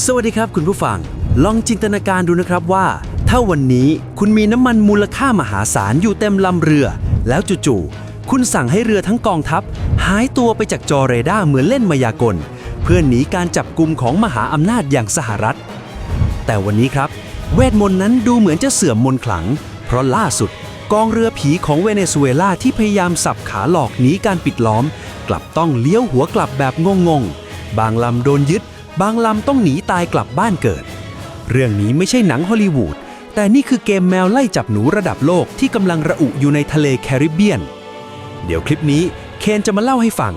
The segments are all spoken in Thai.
สวัสดีครับคุณผู้ฟัง ลองจินตนาการดูนะครับว่า ถ้าวันนี้คุณมีน้ำมันมูลค่ามหาศาลอยู่เต็มลำเรือ แล้วจู่ๆคุณสั่งให้เรือทั้งกองทัพ หายตัวไปจากจอเรดาร์เหมือนเล่นมายากล เพื่อหนีการจับกลุ่มของมหาอำนาจอย่างสหรัฐ แต่วันนี้ครับ เวทมนต์นั้นดูเหมือนจะเสื่อมมนต์ขลัง เพราะล่าสุด กองเรือผีของเวเนซุเอลาที่พยายามสับขาหลอกหนีการปิดล้อม กลับต้องเลี้ยวหัวกลับแบบงงๆบางลำโดนยึด บางลำต้องหนีตายกลับบ้านเกิด เรื่องนี้ไม่ใช่หนังฮอลลีวูด แต่นี่คือเกมแมวไล่จับหนูระดับโลกที่กำลังระอุอยู่ในทะเลแคริบเบียน เดี๋ยวคลิปนี้เคนจะมาเล่าให้ฟัง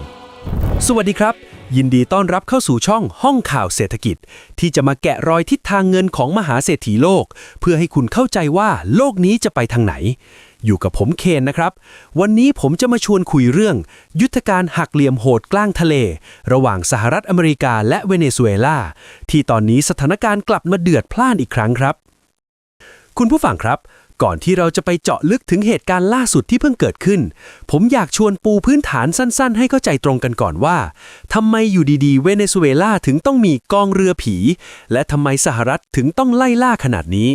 สวัสดีครับ ยินดีต้อนรับเข้าสู่ช่องห้องข่าวเศรษฐกิจ ที่จะมาแกะรอยทิศทางเงินของมหาเศรษฐีโลก เพื่อให้คุณเข้าใจว่าโลกนี้จะไปทางไหน อยู่กับผมเคนนะครับ วันนี้ผมจะมาชวนคุยเรื่อง ยุทธการหักเหลี่ยมโหดกลางทะเล ระหว่างสหรัฐอเมริกาและเวเนซุเอลาที่ตอนนี้สถานการณ์กลับมาเดือดพล่านอีกครั้งครับ คุณผู้ฟังครับ ก่อนที่เราจะไปเจาะลึกถึงเหตุการณ์ล่าสุดที่เพิ่งเกิดขึ้น ผมอยากชวนปูพื้นฐานสั้นๆ ให้เข้าใจตรงกันก่อนว่าทำไมอยู่ดีๆ เวเนซุเอลาถึงต้องมีกองเรือผี และทำไมสหรัฐถึงต้องไล่ล่าขนาดนี้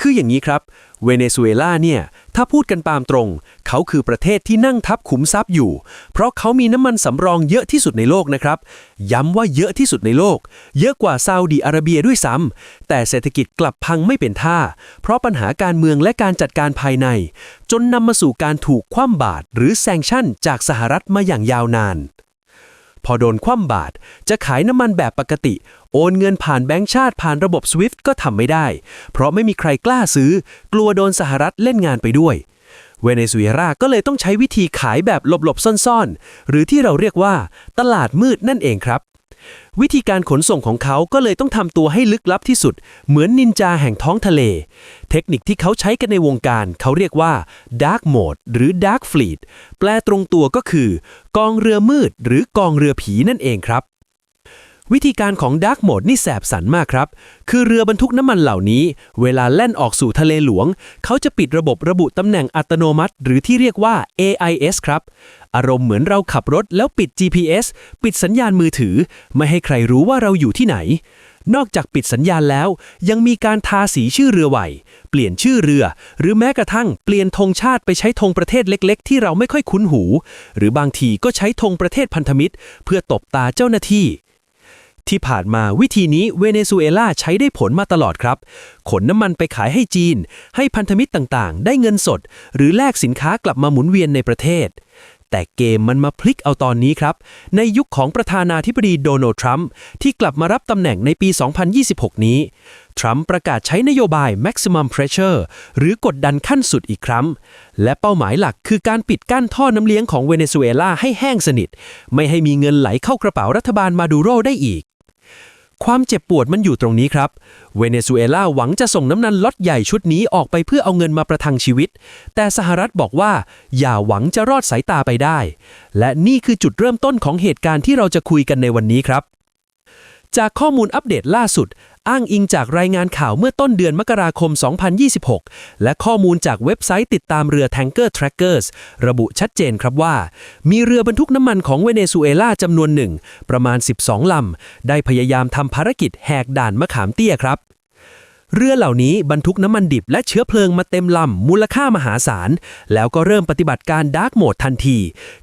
คืออย่างนี้ครับ เวเนซุเอลาเนี่ย ถ้าพูดกันตามตรง เขาคือประเทศที่นั่งทับขุมทรัพย์อยู่ เพราะเขามีน้ำมันสำรองเยอะที่สุดในโลกนะครับ ย้ำว่าเยอะที่สุดในโลก เยอะกว่าซาอุดีอาระเบียด้วยซ้ำแต่เศรษฐกิจกลับพังไม่เป็นท่า เพราะปัญหาการเมืองและการจัดการภายใน จนนำมาสู่การถูกคว่ำบาตรหรือแซงชั่นจากสหรัฐมาอย่างยาวนาน พอโดนคว่ำบาตรจะขายน้ำมันแบบปกติ โอนเงินผ่านแบงก์ชาติผ่านระบบ SWIFT ก็ทำไม่ได้ เพราะไม่มีใครกล้าซื้อ กลัวโดนสหรัฐเล่นงานไปด้วย เวเนซุเอลาก็เลยต้องใช้วิธีขายแบบหลบๆซ่อนๆ หรือที่เราเรียกว่า ตลาดมืดนั่นเองครับ วิธีการขนส่งของเขาก็เลยต้องทำตัวให้ลึกลับที่สุด เหมือนนินจาแห่งท้องทะเล เทคนิคที่เขาใช้กันในวงการ เขาเรียกว่า Dark Mode หรือ Dark Fleet แปลตรงตัวก็คือ กองเรือมืด หรือกองเรือผีนั่นเองครับ วิธีการของ Dark Mode นี่แสบสันมากครับ คือเรือบรรทุกน้ำมันเหล่านี้ เวลาแล่นออกสู่ทะเลหลวง เขาจะปิดระบบระบุตำแหน่งอัตโนมัติ หรือที่เรียกว่า AIS ครับ อารมณ์เหมือนเราขับรถแล้วปิด GPS ปิดสัญญาณมือถือ ไม่ให้ใครรู้ว่าเราอยู่ที่ไหน นอกจากปิดสัญญาณแล้ว ยังมีการทาสีชื่อเรือใหม่เปลี่ยนชื่อเรือ หรือแม้กระทั่งเปลี่ยนธงชาติไปใช้ธงประเทศเล็ก ๆ ที่เราไม่ค่อยคุ้นหู หรือบางทีก็ใช้ธงประเทศพันธมิตร เพื่อตบตาเจ้าหน้าที่ ที่ผ่านมาวิธีนี้เวเนซุเอลาใช้ได้ผลมาตลอดครับ ขนน้ำมันไปขายให้จีน ให้พันธมิตรต่างๆ ได้เงินสด หรือแลกสินค้ากลับมาหมุนเวียนในประเทศ แต่เกมมันมาพลิกเอาตอนนี้ครับ ในยุคของประธานาธิบดีโดนัลด์ทรัมป์ที่กลับมารับตำแหน่งในปี 2026 นี้ ทรัมป์ประกาศใช้นโยบาย maximum pressure หรือกดดันขั้นสุดอีกครั้ง และเป้าหมายหลักคือการปิดกั้นท่อน้ำเลี้ยงของเวเนซุเอลาให้แห้งสนิท ไม่ให้มีเงินไหลเข้ากระเป๋ารัฐบาลมาดูโรได้อีก ความเจ็บปวดมันอยู่ตรงนี้ครับ เวเนซุเอลาหวังจะส่งน้ำนันล็อตใหญ่ชุดนี้ออกไปเพื่อเอาเงินมาประทังชีวิต แต่สหรัฐบอกว่า อย่าหวังจะรอดสายตาไปได้ และนี่คือจุดเริ่มต้นของเหตุการณ์ที่เราจะคุยกันในวันนี้ครับ จากข้อมูลอัปเดตล่าสุด อ้างอิงจากรายงานข่าวเมื่อต้นเดือนมกราคม 2026 และข้อมูลจากเว็บไซต์ติดตามเรือ Tanker Trackers ระบุชัดเจนครับว่า มีเรือบรรทุกน้ำมันของเวเนซุเอลาจำนวนหนึ่ง ประมาณ 12 ลำ ได้พยายามทำภารกิจแหกด่านมะขามเตี้ยครับ เรือเหล่านี้บรรทุกน้ำมันดิบและเชื้อเพลิงมาเต็มลำมูลค่ามหาศาล แล้วก็เริ่มปฏิบัติการดาร์กโหมดทันที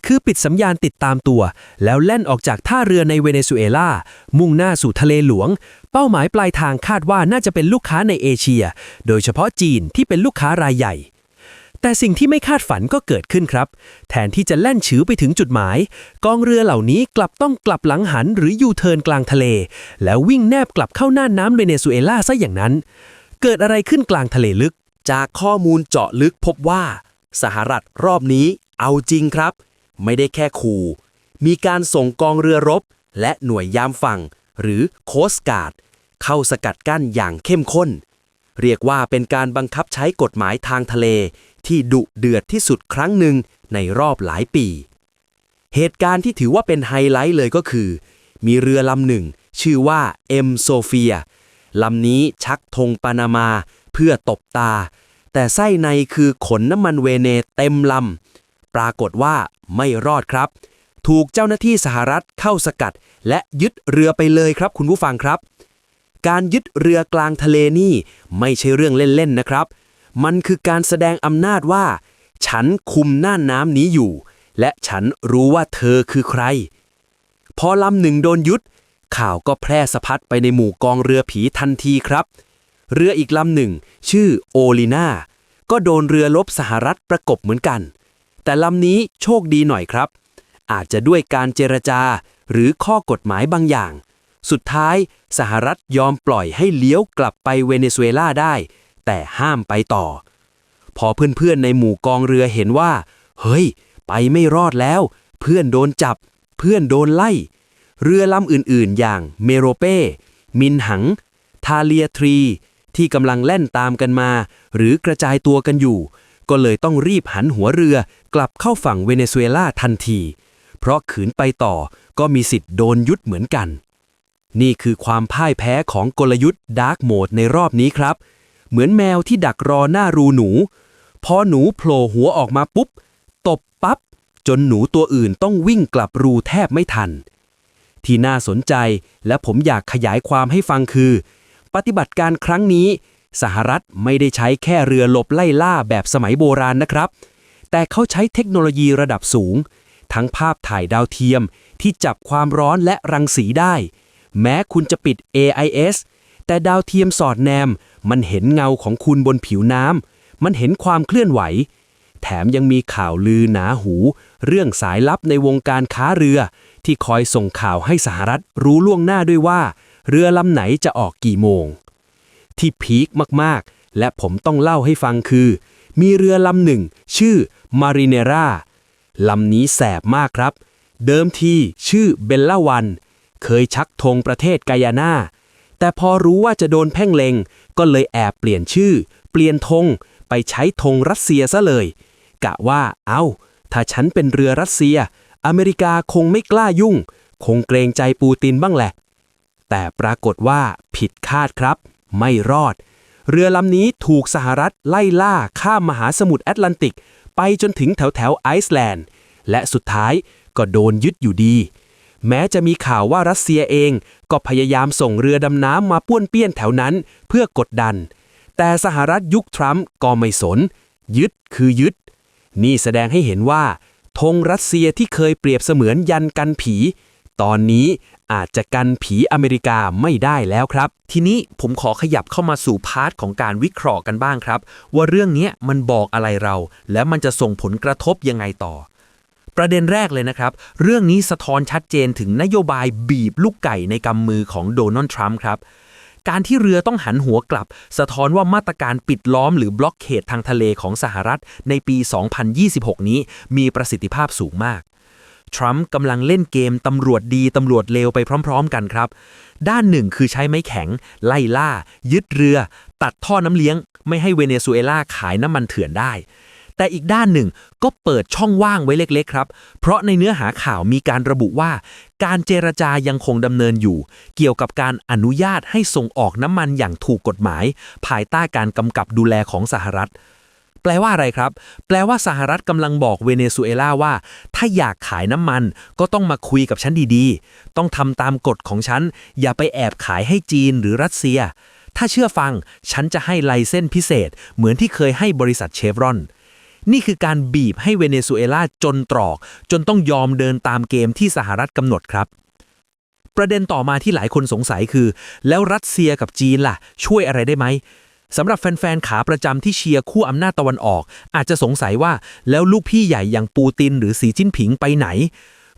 คือปิดสัญญาณติดตามตัว แล้วแล่นออกจากท่าเรือในเวเนซุเอลา มุ่งหน้าสู่ทะเลหลวง เป้าหมายปลายทางคาดว่าน่าจะเป็นลูกค้าในเอเชีย โดยเฉพาะจีนที่เป็นลูกค้ารายใหญ่ แต่สิ่งที่ไม่คาดฝันก็เกิดขึ้นครับ แทนที่จะแล่นฉิวไปถึงจุดหมาย กองเรือเหล่านี้กลับต้องกลับหลังหันหรือยูเทิร์นกลางทะเล แล้ววิ่งแนบกลับเข้าน่านน้ำเวเนซุเอลาซะอย่างนั้น เกิดอะไรขึ้นกลางทะเลลึก จากข้อมูลเจาะลึกพบว่า สหรัฐรอบนี้เอาจริงครับ ไม่ได้แค่ขู่ มีการส่งกองเรือรบ และหน่วยยามฝั่ง หรือโคสการ์ดเข้าสกัดกั้นอย่างเข้มข้น เรียกว่าเป็นการบังคับใช้กฎหมายทางทะเล ที่ดุเดือดที่สุดครั้งหนึ่งในรอบหลายปี เหตุการณ์ที่ถือว่าเป็นไฮไลท์เลยก็คือ มีเรือลำหนึ่ง ชื่อว่าเอ็มโซเฟียลำนี้ชักธงปานามาเพื่อตบตา แต่ไส้ในคือขนน้ำมันเวเนเต็มลำ ปรากฏว่าไม่รอดครับ ถูกเจ้าหน้าที่สหรัฐเข้าสกัด และยึดเรือไปเลยครับคุณผู้ฟังครับ การยึดเรือกลางทะเลนี่ไม่ใช่เรื่องเล่นๆนะครับ มันคือการแสดงอำนาจว่า ฉันคุมน่านน้ำนี้อยู่ และฉันรู้ว่าเธอคือใคร พอลำหนึ่งโดนยุด ข่าวก็แพร่สะพัดไปในหมู่กองเรือผีทันทีครับ เรืออีกลำหนึ่ง ชื่อโอลิน่าก็โดนเรือลบสหรัฐประกบเหมือนกัน แต่ลำนี้โชคดีหน่อยครับ อาจจะด้วยการเจรจาหรือข้อกฎหมายบางอย่าง สุดท้ายสหรัฐยอมปล่อยให้เลี้ยวกลับไปเวเนซุเอลาได้ แต่ห้ามไปต่อ พอเพื่อนๆในหมู่กองเรือเห็นว่า เฮ้ย ไปไม่รอดแล้ว เพื่อนโดนจับ เพื่อนโดนไล่ เรือลำอื่นๆ อย่างเมโรเป้ มินหัง ทาเลียทรี ที่กำลังแล่นตามกันมา หรือกระจายตัวกันอยู่ ก็เลยต้องรีบหันหัวเรือกลับเข้าฝั่งเวเนซุเอลาทันที เพราะขืนไปต่อก็มีสิทธิ์โดนยุดเหมือนกันนี่คือความพ่ายแพ้ของกลยุทธ์ดาร์กโหมดในรอบนี้ครับ เหมือนแมวที่ดักรอหน้ารูหนู พอหนูโผล่หัวออกมาปุ๊บ ตบปั๊บ จนหนูตัวอื่นต้องวิ่งกลับรูแทบไม่ทัน ที่น่าสนใจและผมอยากขยายความให้ฟังคือ ปฏิบัติการครั้งนี้ สหรัฐไม่ได้ใช้แค่เรือหลบไล่ล่าแบบสมัยโบราณนะครับ แต่เขาใช้เทคโนโลยีระดับสูง ทั้งภาพถ่ายดาวเทียมที่จับความร้อนและรังสีได้ แม้คุณจะปิด AIS แต่ดาวเทียมสอดแนม มันเห็นเงาของคุณบนผิวน้ำ มันเห็นความเคลื่อนไหว แถมยังมีข่าวลือหนาหู เรื่องสายลับในวงการค้าเรือ ที่คอยส่งข่าวให้สหรัฐรู้ล่วงหน้าด้วยว่า เรือลำไหนจะออกกี่โมง ที่พีคมากๆ และผมต้องเล่าให้ฟังคือ มีเรือลำหนึ่ง ชื่อมาริเนราลำนี้แสบมากครับ เดิมทีชื่อเบลล่าวัน เคยชักธงประเทศกายาน่า แต่พอรู้ว่าจะโดนเพ่งเลงก็เลยแอบเปลี่ยนชื่อ เปลี่ยนธงไปใช้ธงรัสเซียซะเลย กะว่าเอา้า ถ้าฉันเป็นเรือรัสเซีย อเมริกาคงไม่กล้ายุ่ง คงเกรงใจปูตินบ้างแหละ แต่ปรากฏว่าผิดคาดครับ ไม่รอด เรือลำนี้ถูกสหรัฐไล่ล่าข้ามมหาสมุทรแอตแลนติก ไปจนถึงแถวแถวไอซ์แลนด์ และสุดท้ายก็โดนยึดอยู่ดี แม้จะมีข่าวว่ารัสเซียเอง ก็พยายามส่งเรือดำน้ำมาป้วนเปี้ยนแถวนั้นเพื่อกดดัน แต่สหรัฐยุคทรัมป์ก็ไม่สน ยึดคือยึด นี่แสดงให้เห็นว่าธงรัสเซียที่เคยเปรียบเสมือนยันกันผี ตอนนี้อาจจะกันผีอเมริกาไม่ได้แล้วครับ ทีนี้ผมขอขยับเข้ามาสู่พาร์ทของการวิเคราะห์กันบ้างครับ ว่าเรื่องนี้มันบอกอะไรเรา และมันจะส่งผลกระทบยังไงต่อ ประเด็นแรกเลยนะครับ เรื่องนี้สะท้อนชัดเจนถึงนโยบายบีบลูกไก่ในกำมือของโดนัลด์ทรัมป์ครับการที่เรือต้องหันหัวกลับ สะท้อนว่ามาตรการปิดล้อมหรือบล็อกเขตทางทะเลของสหรัฐในปี 2026 นี้มีประสิทธิภาพสูงมาก ทรัมป์กำลังเล่นเกมตำรวจดีตำรวจเลวไปพร้อม ๆ กันครับ ด้านหนึ่งคือใช้ไม้แข็ง ไล่ล่า ยึดเรือ ตัดท่อน้ำเลี้ยง ไม่ให้เวเนซุเอลาขายน้ำมันเถื่อนได้ แต่อีกด้านหนึ่งก็เปิดช่องว่างไว้เล็ก ๆ ครับ เพราะในเนื้อหาข่าวมีการระบุว่า การเจรจายังคงดำเนินอยู่ เกี่ยวกับการอนุญาตให้ส่งออกน้ำมันอย่างถูกกฎหมาย ภายใต้การกำกับดูแลของสหรัฐแปลว่าอะไรครับ แปลว่าสหรัฐกำลังบอกเวเนซุเอลาว่า ถ้าอยากขายน้ำมันก็ต้องมาคุยกับฉันดีๆ ต้องทำตามกฎของฉัน อย่าไปแอบขายให้จีนหรือรัสเซีย ถ้าเชื่อฟัง ฉันจะให้ไลเส้นพิเศษ เหมือนที่เคยให้บริษัทเชฟรอน นี่คือการบีบให้เวเนซุเอลาจนตรอก จนต้องยอมเดินตามเกมที่สหรัฐกำหนดครับ ประเด็นต่อมาที่หลายคนสงสัยคือ แล้วรัสเซียกับจีนล่ะ ช่วยอะไรได้ไหมสำหรับแฟนๆ ขาประจำที่เชียร์คู่อำนาจตะวันออก อาจจะสงสัยว่าแล้วลูกพี่ใหญ่อย่างปูตินหรือสีจิ้นผิงไปไหน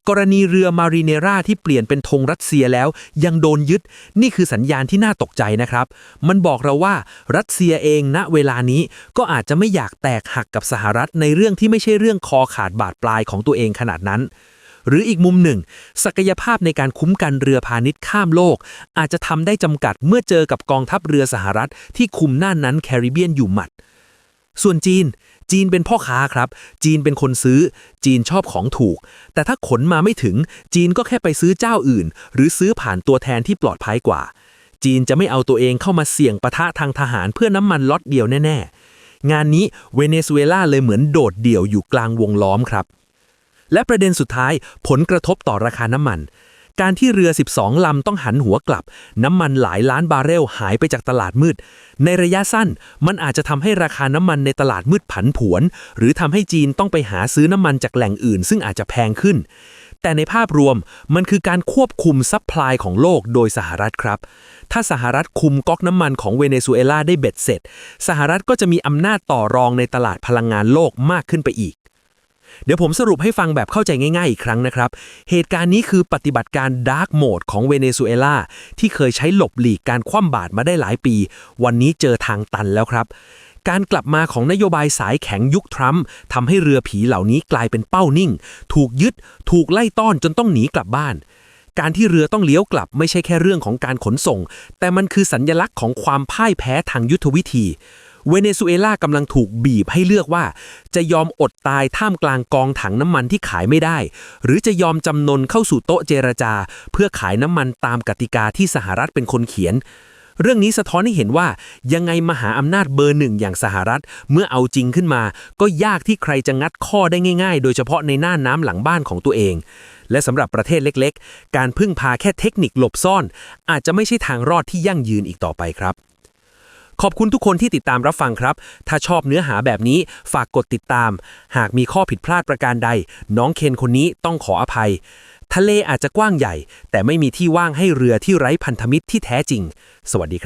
กรณีเรือมารีเนราที่เปลี่ยนเป็นธงรัสเซียแล้วยังโดนยึด นี่คือสัญญาณที่น่าตกใจนะครับ มันบอกเราว่ารัสเซียเองณเวลานี้ก็อาจจะไม่อยากแตกหักกับสหรัฐในเรื่องที่ไม่ใช่เรื่องคอขาดบาดปลายของตัวเองขนาดนั้นหรืออีกมุมหนึ่ง ศักยภาพในการคุ้มกันเรือพาณิชย์ข้ามโลก อาจจะทำได้จำกัดเมื่อเจอกับกองทัพเรือสหรัฐที่คุมน่านนั้นแคริบเบียนอยู่หมัด ส่วนจีน จีนเป็นพ่อค้าครับ จีนเป็นคนซื้อ จีนชอบของถูก แต่ถ้าขนมาไม่ถึง จีนก็แค่ไปซื้อเจ้าอื่น หรือซื้อผ่านตัวแทนที่ปลอดภัยกว่า จีนจะไม่เอาตัวเองเข้ามาเสี่ยงปะทะทางทหารเพื่อน้ำมันล็อตเดียวแน่ ๆ งานนี้เวเนซุเอลาเลยเหมือนโดดเดี่ยวอยู่กลางวงล้อมครับ และประเด็นสุดท้ายผลกระทบต่อราคาน้ำมัน การที่เรือ 12 ลำต้องหันหัวกลับ น้ำมันหลายล้านบาร์เรลหายไปจากตลาดมืด ในระยะสั้นมันอาจจะทำให้ราคาน้ำมันในตลาดมืดผันผวน หรือทำให้จีนต้องไปหาซื้อน้ำมันจากแหล่งอื่น ซึ่งอาจจะแพงขึ้น แต่ในภาพรวมมันคือการควบคุมซัพพลายของโลกโดยสหรัฐครับ ถ้าสหรัฐคุมก๊อกน้ำมันของเวเนซุเอลาได้เบ็ดเสร็จ สหรัฐก็จะมีอำนาจต่อรองในตลาดพลังงานโลกมากขึ้นไปอีก เดี๋ยวผมสรุปให้ฟังแบบเข้าใจง่ายๆอีกครั้งนะครับ เหตุการณ์นี้คือปฏิบัติการดาร์กโหมดของเวเนซุเอลาที่เคยใช้หลบหลีกการคว่ำบาตรมาได้หลายปี วันนี้เจอทางตันแล้วครับ การกลับมาของนโยบายสายแข็งยุคทรัมป์ทำให้เรือผีเหล่านี้กลายเป็นเป้านิ่ง ถูกยึด ถูกไล่ต้อนจนต้องหนีกลับบ้านการที่เรือต้องเลี้ยวกลับไม่ใช่แค่เรื่องของการขนส่ง แต่มันคือสัญญลักษณ์ของความพ่ายแพ้ทางยุทธวิธี เวเนซุเอลากำลังถูกบีบให้เลือกว่า จะยอมอดตายท่ามกลางกองถังน้ำมันที่ขายไม่ได้ หรือจะยอมจำนนเข้าสู่โต๊ะเจรจา เพื่อขายน้ำมันตามกติกาที่สหรัฐเป็นคนเขียน เรื่องนี้สะท้อนให้เห็นว่ายังไงมหาอำนาจเบอร์หนึ่งอย่างสหรัฐ เมื่อเอาจริงขึ้นมา ก็ยากที่ใครจะงัดข้อได้ง่าย ๆ โดยเฉพาะในหน้าน้ำหลังบ้านของตัวเองและสำหรับประเทศเล็ก ๆ การพึ่งพาแค่เทคนิคหลบซ่อน อาจจะไม่ใช่ทางรอดที่ยั่งยืนอีกต่อไปครับ ขอบคุณทุกคนที่ติดตามรับฟังครับ ถ้าชอบเนื้อหาแบบนี้ฝากกดติดตาม หากมีข้อผิดพลาดประการใด น้องเคนคนนี้ต้องขออภัย ทะเลอาจจะกว้างใหญ่ แต่ไม่มีที่ว่างให้เรือที่ไร้พันธมิตรที่แท้จริง สวัสดีครับ